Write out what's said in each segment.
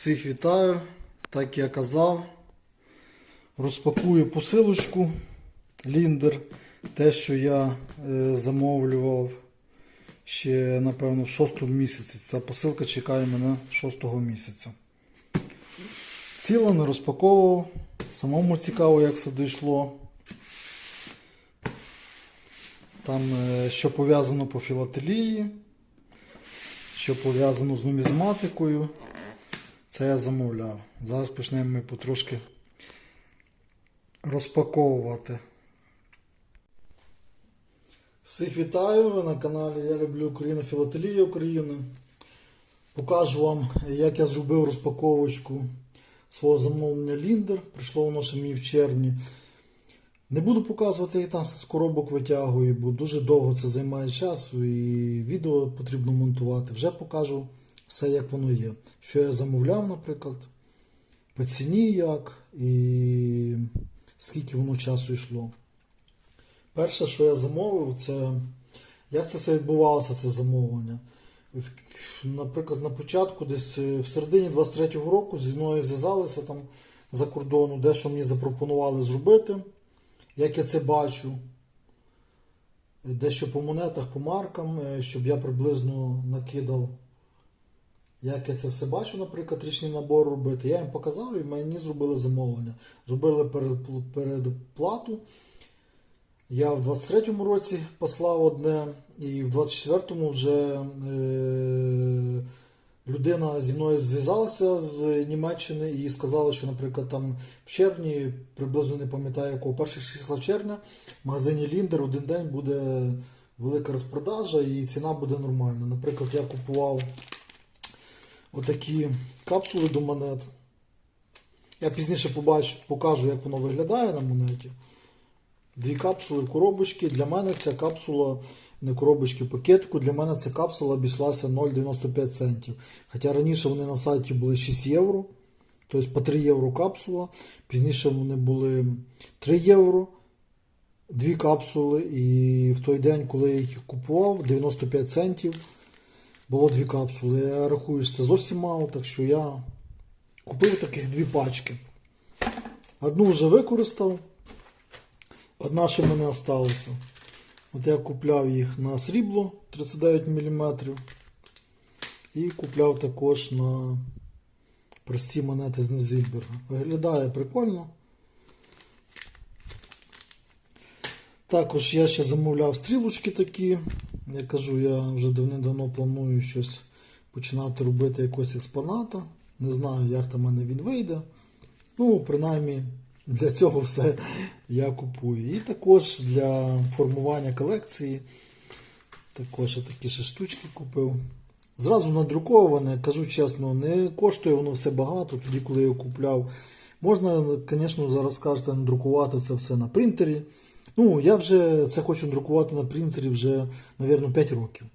Всіх вітаю, так я казав. Розпакую посилочку Ліндер. Те, що я е, замовлював ще, напевно, в шостому місяці. Ця посилка чекає мене шостого місяця. Ціла не розпаковував. Самому цікаво, як все дійшло. Там, е, що пов'язано по філателії, що пов'язано з нумізматикою. Це я замовляв. Зараз почнемо ми потрошки розпаковувати. Всіх вітаю! Ви на каналі Я люблю Україну Філателія України. Покажу вам, як я зробив розпаковочку свого замовлення Ліндер. Прийшло воно ще мені в червні. Не буду показувати, я там з коробок витягую, бо дуже довго це займає часу і відео потрібно монтувати. Вже покажу все, як воно є. Що я замовляв, наприклад, по ціні як і скільки воно часу йшло. Перше, що я замовив, це як це все відбувалося, це замовлення. Наприклад, на початку, десь е, в середині 23-го року зі мною зв'язалися там за кордону, дещо мені запропонували зробити. Як я це бачу, дещо по монетах, по маркам, е, щоб я приблизно накидав, як я це все бачу, наприклад, річний набор робити. Я їм показав і мені зробили замовлення. Зробили передплату. Я в 23-му році послав одне, і в 24-му вже е, людина зі мною зв'язалася з Німеччини і сказала, що, наприклад, там в червні, приблизно не пам'ятаю якого, перших числа червня, в магазині Ліндер один день буде велика розпродажа і ціна буде нормальна. Наприклад, я купував отакі капсули до монет. Я пізніше побачу, покажу, як воно виглядає на монеті. Дві капсули коробочки. Для мене ця капсула, не коробочки, пакетку, для мене ця капсула обійшлася 0,95 центів. Хоча раніше вони на сайті були 6 євро, тобто по 3 євро капсула. Пізніше вони були 3 євро, дві капсули. І в той день, коли я їх купував, 95 центів було дві капсули. Я рахую, що це зовсім мало, так що я купив таких дві пачки. Одну вже використав. Одна ще в мене залишилася. От я купляв їх на срібло 39 мм. І купляв також на прості монети з Незільберга. Виглядає прикольно. Також я ще замовляв стрілочки такі. Я кажу, я вже давним-давно планую щось починати робити якогось експоната. Не знаю, як там мене він вийде. Ну, принаймні, для цього все я купую. І також для формування колекції. Також я такі ще штучки купив. Зразу надруковане, кажу чесно, не коштує воно все багато, тоді, коли я його купляв. Можна, звісно, зараз кажете, надрукувати це все на принтері. Ну, я вже це хочу друкувати на принтері вже, мабуть, 5 років.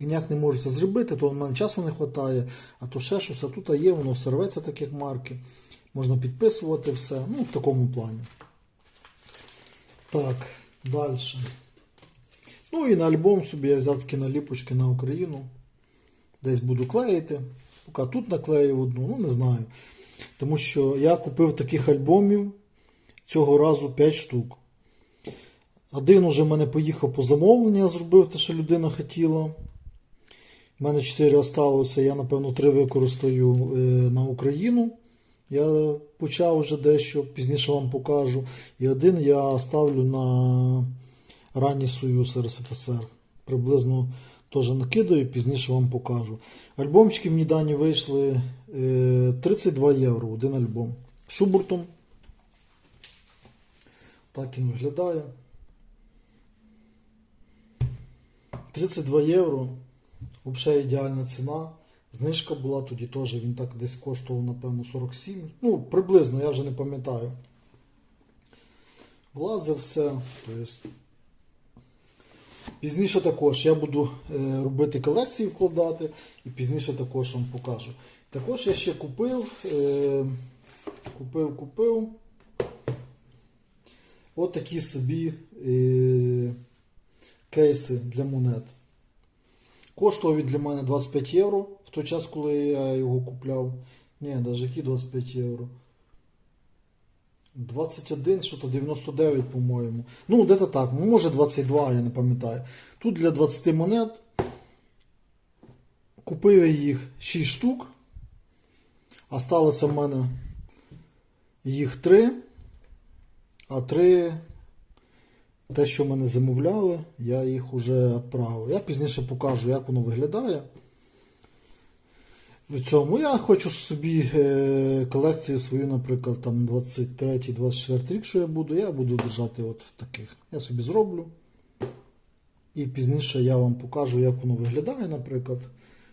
І ніяк не можу це зробити, то в мене часу не вистачає, а то ще щось, а тут є, воно все рветься, так як марки. Можна підписувати все. Ну, в такому плані. Так, далі. Ну і на альбом собі я взяв такі наліпочки на Україну. Десь буду клеїти. Поки тут наклеїв одну, ну не знаю. Тому що я купив таких альбомів цього разу 5 штук. Один уже в мене поїхав по замовленню, я зробив те, що людина хотіла. У мене 4 залишилося, я, напевно, 3 використаю е, на Україну. Я почав вже дещо, пізніше вам покажу. І один я ставлю на ранній Союз РСФСР. Приблизно теж накидаю, пізніше вам покажу. Альбомчики мені дані вийшли е, 32 євро, один альбом. Шубуртом. Так він виглядає. 32 євро. Взагалі ідеальна ціна. Знижка була тоді теж, він так десь коштував, напевно, 47. Ну, приблизно, я вже не пам'ятаю. Влазив все. Тобто, пізніше також я буду е, робити колекції вкладати і пізніше також вам покажу. Також я ще купив, е, купив, купив от такі собі е, кейси для монет. Коштував він для мене 25 євро в той час, коли я його купляв. Ні, навіть які 25 євро. 21, що то 99, по-моєму. Ну, де-то так. Ну, може 22, я не пам'ятаю. Тут для 20 монет. Купив я їх 6 штук. Осталося в мене їх 3. А 3, те, що мене замовляли, я їх вже відправив. Я пізніше покажу, як воно виглядає. В цьому я хочу собі е, колекцію свою, наприклад, там 23-24 рік, що я буду, я буду держати от в таких. Я собі зроблю. І пізніше я вам покажу, як воно виглядає, наприклад,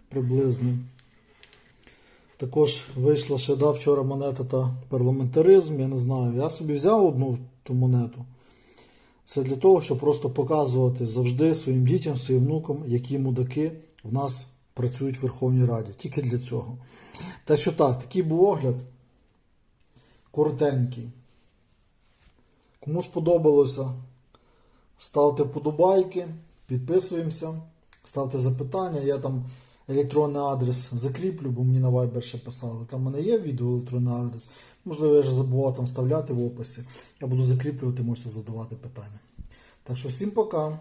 приблизно. Також вийшла ще да, вчора монета та парламентаризм. Я не знаю. Я собі взяв одну ту монету. Це для того, щоб просто показувати завжди своїм дітям, своїм внукам, які мудаки в нас працюють в Верховній Раді. Тільки для цього. Так що так, такий був огляд. Коротенький. Кому сподобалося, ставте вподобайки, підписуємося, ставте запитання. Я там електронний адрес закріплю, бо мені на Viber ще писали. Там в мене є відео електронний адрес. Можливо, я вже забував там вставляти в описі. Я буду закріплювати, можете задавати питання. Так що всім пока.